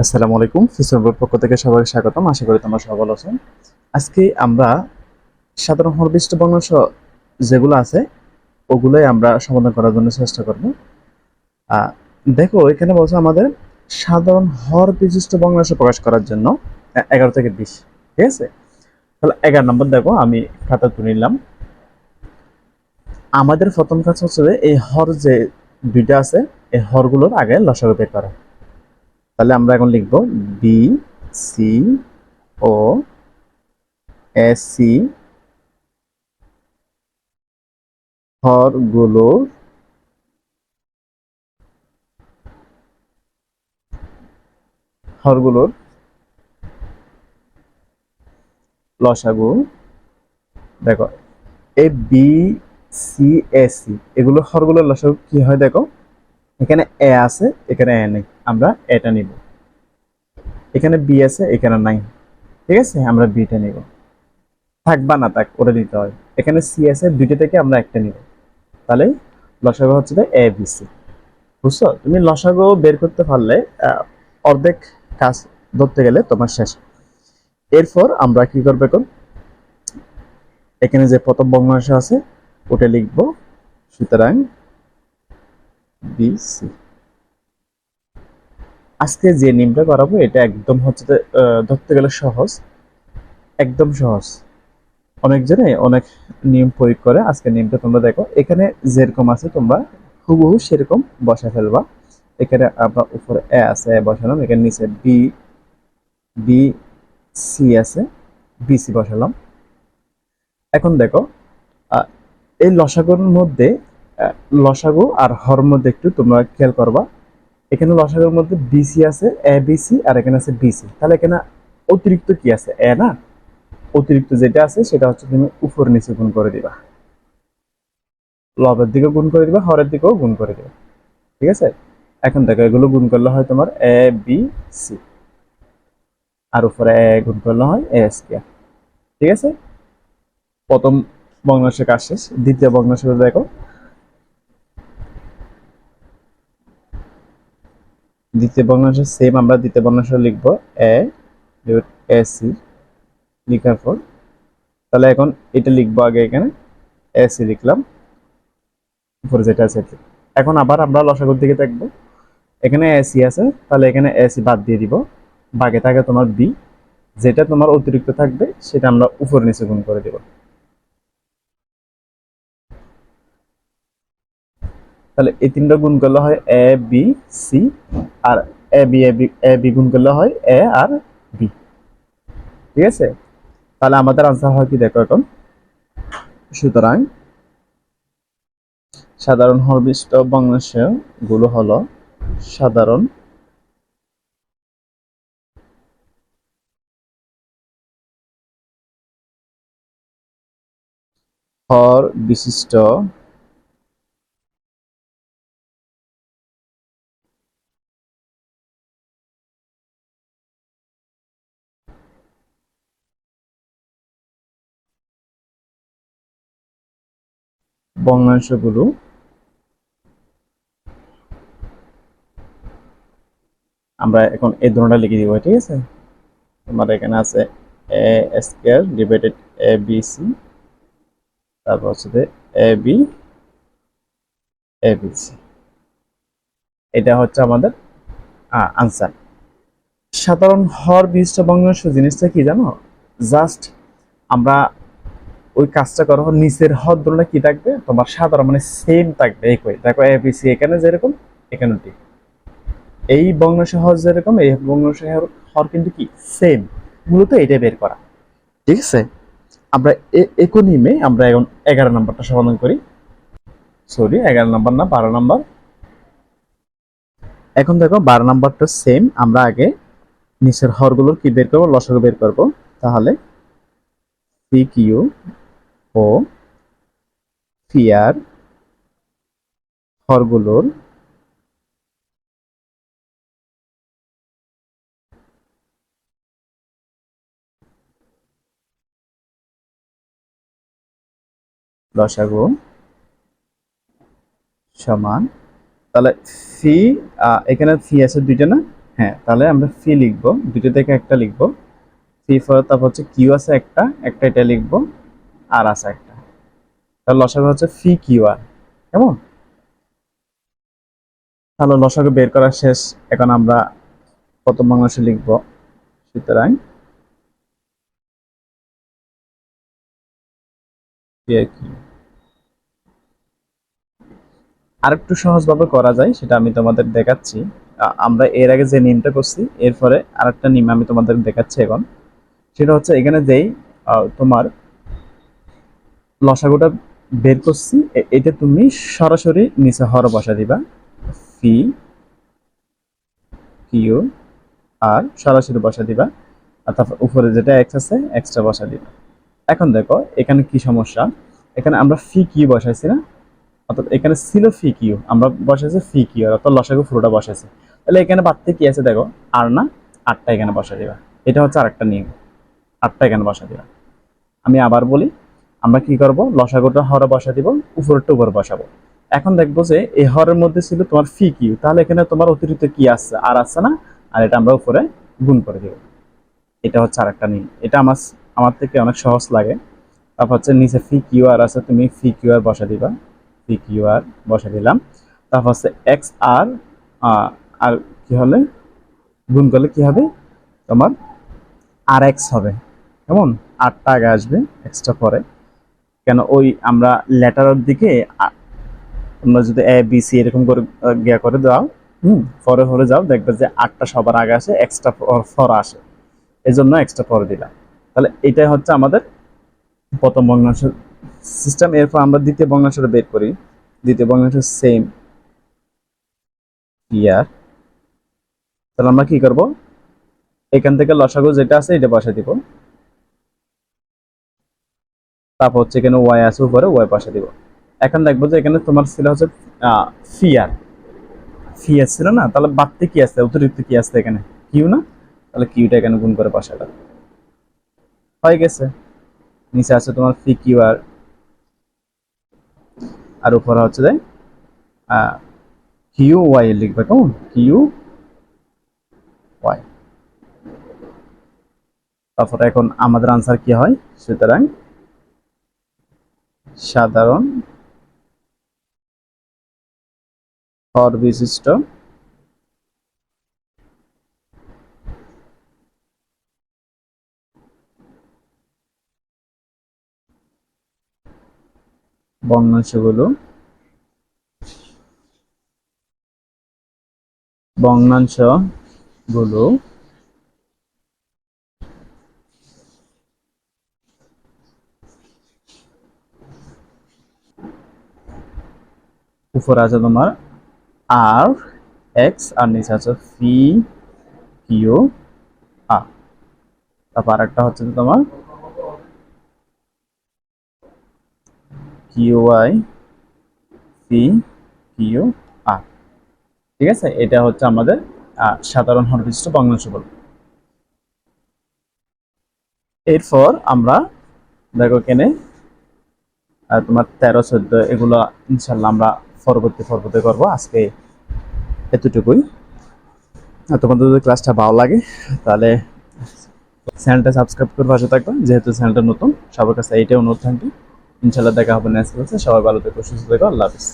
আসসালামু আলাইকুম ফিসরবোর্ড পক্ষ থেকে সবাইকে স্বাগতম। আশা করি তোমরা সবাই ভালো আছেন আজকে আমরা সাধারণ হরবিষ্ট বর্ণাংশ যেগুলো আছে, ওগুলোই আমরা সমাধান করার জন্য চেষ্টা করব। দেখো, এখানে বলছে আমাদের সাধারণ হর বিশিষ্ট বর্ণাংশ প্রকাশ করার জন্য এগারো থেকে বিশ, ঠিক আছে? তাহলে এগারো নম্বর দেখো, আমি খাতা তুলে নিলাম। আমাদের প্রথম কাজ হচ্ছে এই হর যে দুইটা আছে, এই হরগুলোর আগে লসাগু বের করা। তাহলে আমরা এখন লিখব বি সি ও এস সি হরগুলোর হরগুলোর লসাগু, দেখো A B C A C এগুলো হরগুলোর লসাগু কি হয় দেখো? এখানে এ আছে, এখানে এ নেই, আমরা এটা নিব। এখানে বি আছে, এখানে নাই ঠিক আছে? আমরা বিটা নিব। থাক বা না থাক, ওটা দিতে হয়। এখানে সি আছে, দুইটা থেকে আমরা একটা নিব। তাহলে লসাগু হচ্ছে এ বি সি বুঝছ? তুমি লসাগু বের করতে পারলে অর্ধেক কাজ ধরতে গেলে তোমার শেষ। এরপর আমরা কি করবে এখন? এখানে যে প্রথম ভগ্নাংশ আছে, ওটা লিখব, সুতরাং বিসি আজকে যে নিমটা করাবো, এটা একদম হচ্ছে ধরতে গেলে সহজ। একদম সহজ। অনেকজনে অনেক নিয়ম প্রয়োগ করে আজকে নিয়মটা তোমরা দেখো। এখানে যেরকম আছে তোমরা হুবহু সেরকম বসা ফেলবা। এখানে আমরা উপরে এ আছে, এ বসালাম। এখানে নিচে বি বি, সি আছে বিসি বসালাম। এখন দেখো এই লসাগুর মধ্যে লসাগু আর হর মধ্যে একটু তোমরা খেয়াল করবা। এখানে লসাগুর মধ্যে বিসি আছে এ বিসি আর এখানে আছে বিসি তাহলে এখানে অতিরিক্ত কি আছে? এ না? অতিরিক্ত যেটা আছে, সেটা হচ্ছে তুমি উপর নিচে গুণ করে দিবা। লবের দিকে গুণ করে দিবা, হরের দিকেও গুণ করে দিবা। ঠিক আছে? এখন দেখো, এগুলো গুণ করলে হয় তোমার এ বি সি আর উপরে এ গুণ করলে হয় এ স্কয়ার ঠিক আছে? প্রথম ভগ্নাংশের কাজ শেষ। দ্বিতীয় ভগ্নাংশে দেখো। দ্বিতীয় ভগ্নাংশ সেম আমরা দ্বিতীয় ভগ্নাংশ লিখব এ এ সি লিখার পর। তাহলে এখন এটা লিখব আগে এখানে। এ সি লিখলাম। উপরে যেটা আছে। এখন আবার আমরা লসাগুর দিকে দেখব। এখানে এসি আছে, তাহলে এখানে এসি বাদ দিয়ে দিব। বাকি থাকে তোমার বি যেটা তোমার অতিরিক্ত থাকবে, সেটা আমরা উপর নিচে গুণ করে দিব। তাহলে এই তিনটা গুণ করলে হয় A B C R A B A B A B গুণ করলে হয় এ আর বি ঠিক আছে? তাহলে আমাদের আনসার হয় কি দেখো এখন? সুতরাং সাধারণ হরবিষ্ট ভগ্নাংশগুলো হলো সাধারণ হর বিশিষ্ট ভগ্নাংশগুলো আমরা এখন এই দুটোটা লিখে দিব, ঠিক আছে? তোমার এখানে আছে A square divided A B C তারপর হচ্ছে A B A B C এটা হচ্ছে আমাদের আনসার সাধারণ হর বিশিষ্ট ভগ্নাংশ জিনিসটা কি জানো? জাস্ট আমরা ওই কাজটা করো নিচের ধরলে কি থাকবে? তোমার সাধারণ মানে সেম থাকবে, একই। দেখো এ বি সি এখানে যেরকম, এখানে ঠিক। এই ভগ্নাংশ হর যেরকম, এই ভগ্নাংশ হর- কিন্তু কি? সেম মূলত এটাই বের করা। ঠিক আছে? আমরা একনিমে আমরা এখন এগারো নাম্বারটা সমাধান করি। সরি এগারো নাম্বার না, বারো নাম্বার। এখন দেখো, বারো নাম্বারটা সেম আমরা আগে নিচের হরগুলোর কি বের করব? লসাগু বের করব। তাহলে পি কিউ ও ফিয়ার হরগুলোর লসাগু সমান। তাহলে ফি এখানে ফি আছে দুইটা না? হ্যাঁ তাহলে আমরা ফি লিখব। দুটো থেকে একটা লিখব। ফি ফর, তারপর হচ্ছে কিউ আছে একটা একটা এটা লিখব। আর আছে একটা। তাহলে লসাগু হচ্ছে ফি কিউ আর। কেমন? তাহলে লসাগু বের করা শেষ। এখন আমরা প্রথম বাংলাদেশে লিখব। সুতরাং আরেকটু সহজভাবে করা যায়, সেটা আমি তোমাদের দেখাচ্ছি। আমরা এর আগে যে নিয়মটা করছি, এরপরে আরেকটা নিয়ম আমি তোমাদের দেখাচ্ছি এখন। সেটা হচ্ছে এখানে যেই তোমার লসাগুটা বের করছি। এটা তুমি সরাসরি নিচে হর বসা দিবা। ফি, কিউ, আর সরাসরি বসা দিবা। আর তারপর উপরে যেটা এক্স আছে এক্সট্রা বসা দিবা। এখন দেখো, এখানে কি সমস্যা? এখানে আমরা ফি, কিউ বসাইছি না? অর্থাৎ এখানে ছিল ফি, কিউ। আমরা বসাইছি ফি, কিউ। অর্থাৎ লসাগু পুরোটা বসাইছি। তাহলে এখানে বাড়তে কি আছে দেখো? আর না, আটটা এখানে বসা দিবা। এটা হচ্ছে আরেকটা নিয়ম। আটটা এখানে বসা দিবা। আমি আবার বলি আমরা কি করব? লসাগুটা হরে বসা দিব, উপরেরটা উপর বসাবো। এখন দেখব যে এই হরের মধ্যে ছিল তোমার ফি কিউ তাহলে এখানে তোমার অতিরিক্ত কি আছে? আর আছে না? আর এটা আমরা উপরে গুণ করে দিব। এটা হচ্ছে আরেকটা নিয়ম। এটা আমার আমার থেকে অনেক সহজ লাগে। তারপর হচ্ছে নিচে ফি কিউ আর আছে, তুমি ফি কিউ আর বসা দিবা। ফি কিউ আর বসে দিলাম। তারপর হচ্ছে এক্স আর আর কি হলে? গুণ করলে কি হবে? তোমার আর এক্স হবে। কেমন? আটটা আগে আসবে এক্সট্রা পরে। কেন ওই আমরা লেটারের দিকে তোমরা যদি এ বি সি এরকম করে গিয়া করে দাও, হুম পরে হরে যাও, দেখবে যে আটটা সবার আগে আসে এক্সট্রা ফর আসে। এই জন্য এক্সট্রা ফর দিলাম। তাহলে এটাই হচ্ছে আমাদের প্রথম ভগ্নাংশ সিস্টেম এরপর আমরা দ্বিতীয় ভগ্নাংশটা বের করি। দ্বিতীয় ভগ্নাংশ সেম ইয়ার তাহলে আমরা কি করব? এখান থেকে লসাগু যেটা আছে, এটা বসা দিব। তারপর হচ্ছে এখানে ওয়াই আছে উপরে ওয়াই বসা দিব। এখন দেখব যে এখানে তোমার ছিল হচ্ছে ফিয়ার ফিয়ার ছিল না? তাহলে বাড়তে কি আছে? অতিরিক্ত কি আছে এখানে? কিউ না? তাহলে কিউটা এখানে গুণ করে বসালাম হয়ে গেছে। নিচে আছে তোমার ফি কিউ আর আর উপরে হচ্ছে যে কিউ ওয়াই লিখবে কেমন? কিউ ওয়াই তারপরে এখন আমাদের আনসার কি হয়? সুতরাং সাধারণ হর বিশিষ্ট বর্ণাংশগুলো বর্ণাংশ উপরে আছে তোমার আর এক্স আর নিচে আছে ফি কিউ আর তারপর একটা হচ্ছে তোমার কিউ আই সি কিউ আর ঠিক আছে? এটা হচ্ছে আমাদের সাধারণ হরবিশিষ্ট ভগ্নাংশ বল এরপর আমরা দেখো কেনে তোমার তেরো, চোদ্দ, এগুলো ইনশাল্লাহ আমরা পরবর্তী পর্বতে করব। আজকে এতটুকুই। তোমাদের যদি ক্লাসটা ভালো লাগে, তাহলে চ্যানেলটা সাবস্ক্রাইব করে পাশে থাকবে। যেহেতু চ্যানেলটা নতুন, সবার কাছে এইটাই অনুরোধ থাকবে। ইনশাল্লাহ দেখা হবে নেক্সট ক্লাসে সবাই ভালো থেকো, সুস্থ থেকো, আল্লাহ হাফিজ।